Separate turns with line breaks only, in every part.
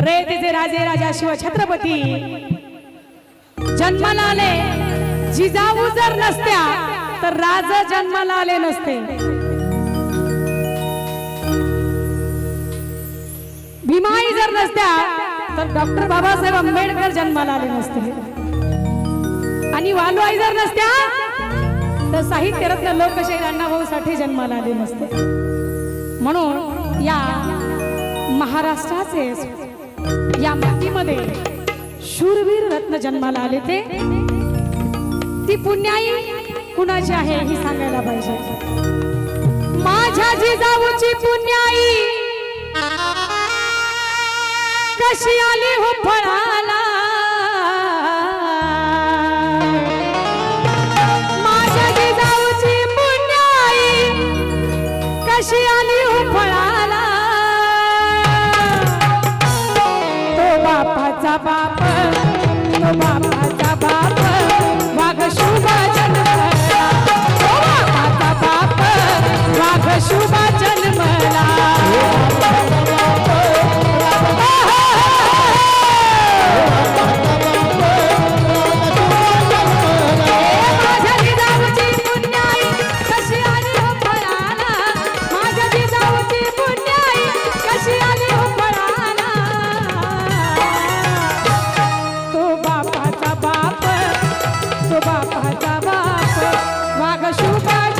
रेतीचे राजे राजा शिव छत्रपती. जन्माला आले. जिजाऊ जर नसत्या तर राज जन्माला आले नसते. भीमाई जर नसत्या तर डॉक्टर बाबासाहेब आंबेडकर जन्माला आले नसते. आणि वालवाई जर नसत्या तर साहित्यरत्न लोकशाही अण्णाभाऊ साठे जन्माला आले नसते. म्हणून या महाराष्ट्राचे या मातीमध्ये शूरवीर रत्न जन्माला आले ते. ती पुण्याई कुणाची आहे ही सांगायला पाहिजे. माझ्या जिजाऊची पुण्याई कशी आली हो फळाला? वाघ शुभा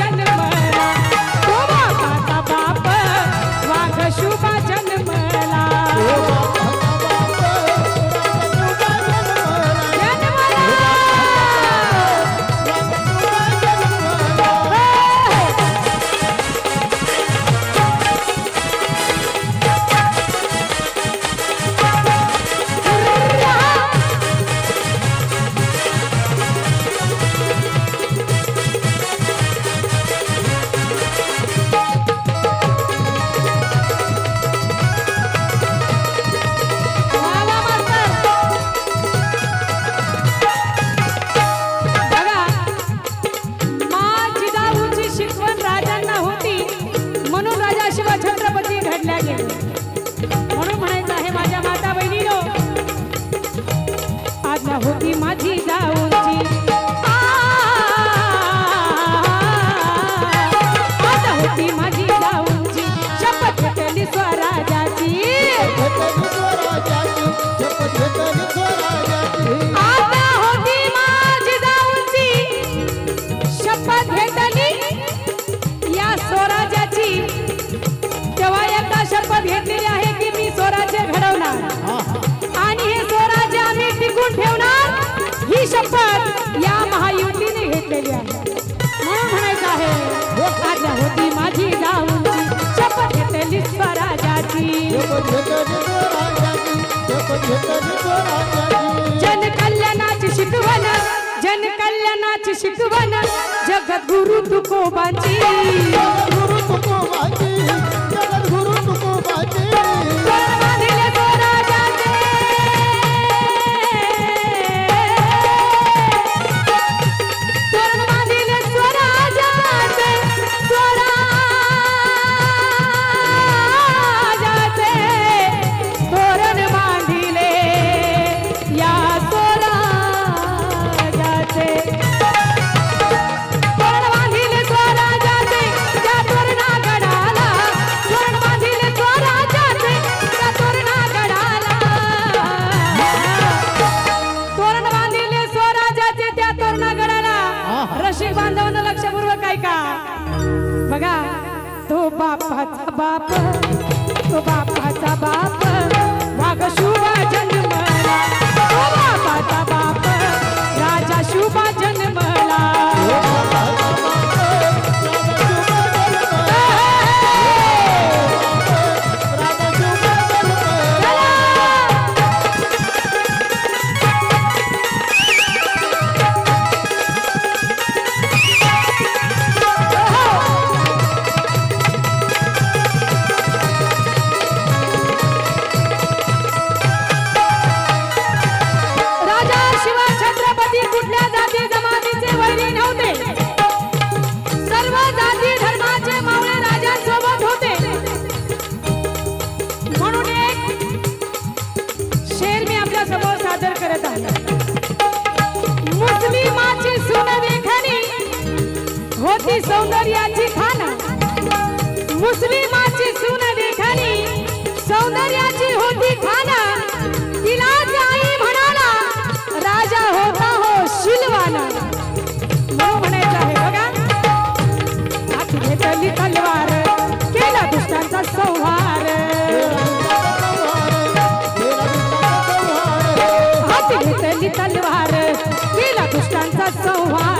ठेवणार. आणि हे स्वराज्य आम्ही टिकून ठेवणार ही शपथ या महायुतीने घेतलेली आहे. म्हणून म्हणायचं आहे आज्ञा होती माझी जाऊची शपथ घेतली स्वराजाची जन कल्याणाची शिकवण जन कल्याणाची शिकवण जगत गुरु तुकोबाची. बापाचा बाप तो बापाचा बाप. होती सौंदर्याची खान मुस्लिमाची सुन देखानी सौंदर्याची होती खान तिला आई म्हणाला राजा होता हो शिलवाना. मऊ म्हणायचं आहे बघा हात घेतली तलवार केला दुष्टांचा संहार. तलवार केला दुष्टांचा संहार.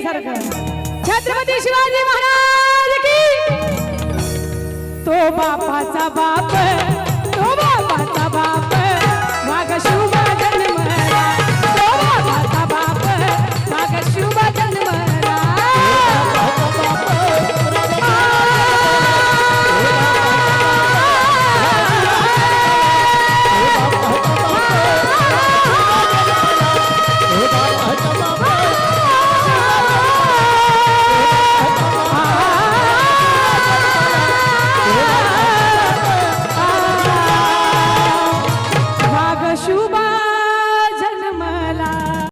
बघण्यासारखं छत्रपती शिवाजी महाराज की? तो बापाचा बाप